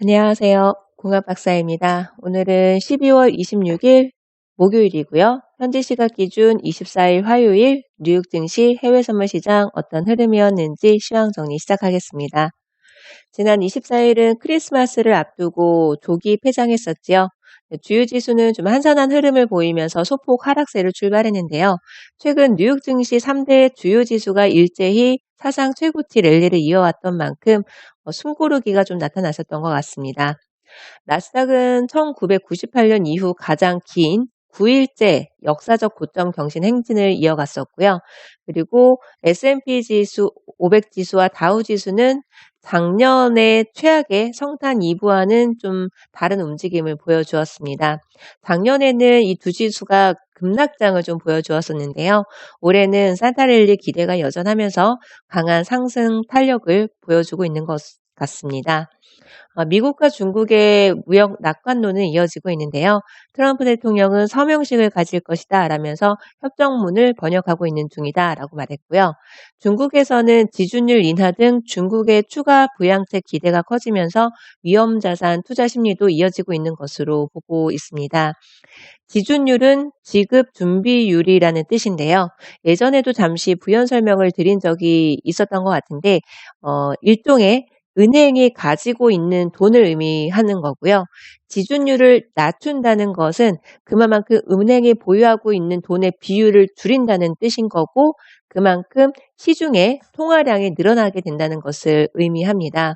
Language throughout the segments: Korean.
안녕하세요. 공합 박사입니다. 오늘은 12월 26일 목요일이고요. 현지 시각 기준 24일 화요일 뉴욕 증시 해외 선물 시장 어떤 흐름이었는지 시황 정리 시작하겠습니다. 지난 24일은 크리스마스를 앞두고 조기 폐장했었지요. 주요 지수는 좀 한산한 흐름을 보이면서 소폭 하락세를 출발했는데요. 최근 뉴욕 증시 3대 주요 지수가 일제히 사상 최고치 랠리를 이어왔던 만큼 어, 숨고르기가 좀 나타났었던 것 같습니다. 나스닥은 1998년 이후 가장 긴 9일째 역사적 고점 경신 행진을 이어갔었고요. 그리고 S&P 지수 500 지수와 다우 지수는 작년의 최악의 성탄 이브와는 좀 다른 움직임을 보여주었습니다. 작년에는 이 두 지수가 급락장을 좀 보여주었었는데요. 올해는 산타랠리 기대가 여전하면서 강한 상승 탄력을 보여주고 있는 것 같습니다. 어, 미국과 중국의 무역 낙관론은 이어지고 있는데요. 트럼프 대통령은 서명식을 가질 것이다 라면서 협정문을 번역하고 있는 중이다 라고 말했고요. 중국에서는 지준율 인하 등 중국의 추가 부양책 기대가 커지면서 위험자산 투자 심리도 이어지고 있는 것으로 보고 있습니다. 지준율은 지급 준비율이라는 뜻인데요. 예전에도 잠시 부연 설명을 드린 적이 있었던 것 같은데, 어, 일종의 은행이 가지고 있는 돈을 의미하는 거고요. 지준율을 낮춘다는 것은 그만큼 은행이 보유하고 있는 돈의 비율을 줄인다는 뜻인 거고 그만큼 시중에 통화량이 늘어나게 된다는 것을 의미합니다.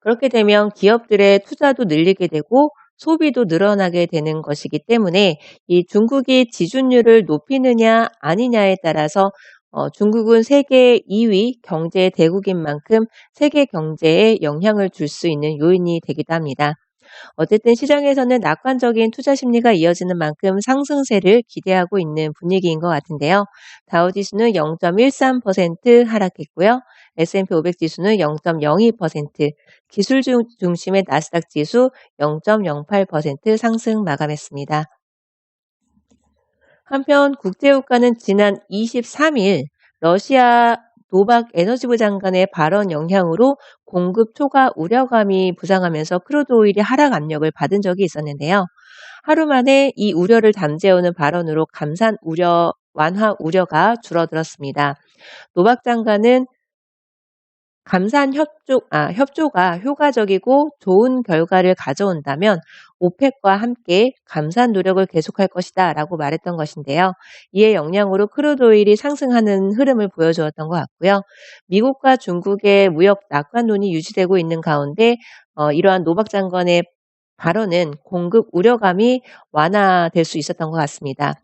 그렇게 되면 기업들의 투자도 늘리게 되고 소비도 늘어나게 되는 것이기 때문에 이 중국이 지준율을 높이느냐 아니냐에 따라서 어, 중국은 세계 2위 경제 대국인 만큼 세계 경제에 영향을 줄 수 있는 요인이 되기도 합니다. 어쨌든 시장에서는 낙관적인 투자 심리가 이어지는 만큼 상승세를 기대하고 있는 분위기인 것 같은데요. 다우 지수는 0.13% 하락했고요. S&P 500 지수는 0.02%, 기술 중심의 나스닥 지수 0.08% 상승 마감했습니다. 한편 국제유가는 지난 23일 러시아 노박 에너지부 장관의 발언 영향으로 공급 초과 우려감이 부상하면서 크루드 오일이 하락 압력을 받은 적이 있었는데요. 하루 만에 이 우려를 담재우는 발언으로 감산 우려 완화 우려가 줄어들었습니다. 노박 장관은 감산 협조, 아, 협조가 효과적이고 좋은 결과를 가져온다면 오펙과 함께 감산 노력을 계속할 것이다 라고 말했던 것인데요. 이에 영향으로 크루드 오일이 상승하는 흐름을 보여주었던 것 같고요. 미국과 중국의 무역 낙관론이 유지되고 있는 가운데 어, 이러한 노박 장관의 발언은 공급 우려감이 완화될 수 있었던 것 같습니다.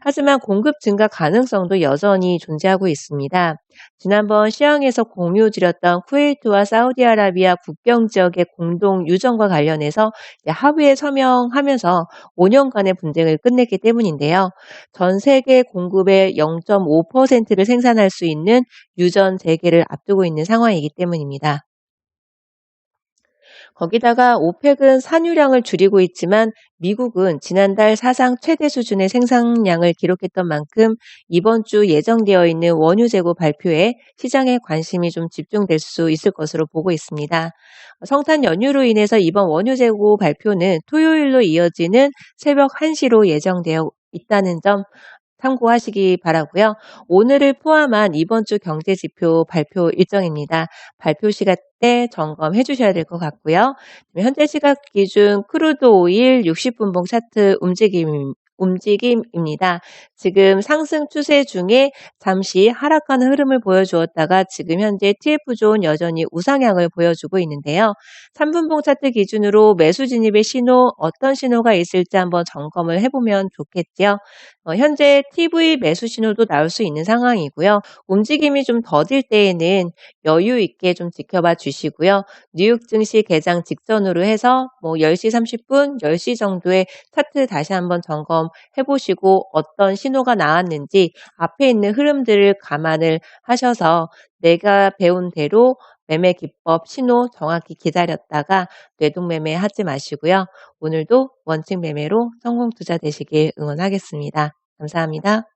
하지만 공급 증가 가능성도 여전히 존재하고 있습니다. 지난번 시황에서 공유드렸던 쿠웨이트와 사우디아라비아 국경 지역의 공동 유전과 관련해서 합의에 서명하면서 5년간의 분쟁을 끝냈기 때문인데요. 전 세계 공급의 0.5%를 생산할 수 있는 유전 재개를 앞두고 있는 상황이기 때문입니다. 거기다가 오펙은 산유량을 줄이고 있지만 미국은 지난달 사상 최대 수준의 생산량을 기록했던 만큼 이번 주 예정되어 있는 원유 재고 발표에 시장의 관심이 좀 집중될 수 있을 것으로 보고 있습니다. 성탄 연휴로 인해서 이번 원유 재고 발표는 토요일로 이어지는 새벽 1시로 예정되어 있다는 점 참고하시기 바라고요. 오늘을 포함한 이번 주 경제 지표 발표 일정입니다. 발표 시간 때 점검해 주셔야 될 것 같고요. 현재 시각 기준 크루드 오일 60분봉 차트 움직임 움직임입니다. 지금 상승 추세 중에 잠시 하락하는 흐름을 보여주었다가 지금 현재 TF존 여전히 우상향을 보여주고 있는데요. 3분봉 차트 기준으로 매수 진입의 신호 어떤 신호가 있을지 한번 점검을 해보면 좋겠죠. 어, 현재 TV 매수 신호도 나올 수 있는 상황이고요. 움직임이 좀 더딜 때에는 여유 있게 좀 지켜봐 주시고요. 뉴욕 증시 개장 직전으로 해서 뭐 10시 30분, 10시 정도에 차트 다시 한번 점검해 보시고 어떤 신호가 나왔는지 앞에 있는 흐름들을 감안을 하셔서 내가 배운 대로 매매 기법 신호 정확히 기다렸다가 뇌동 매매 하지 마시고요. 오늘도 원칙 매매로 성공 투자 되시길 응원하겠습니다. 감사합니다.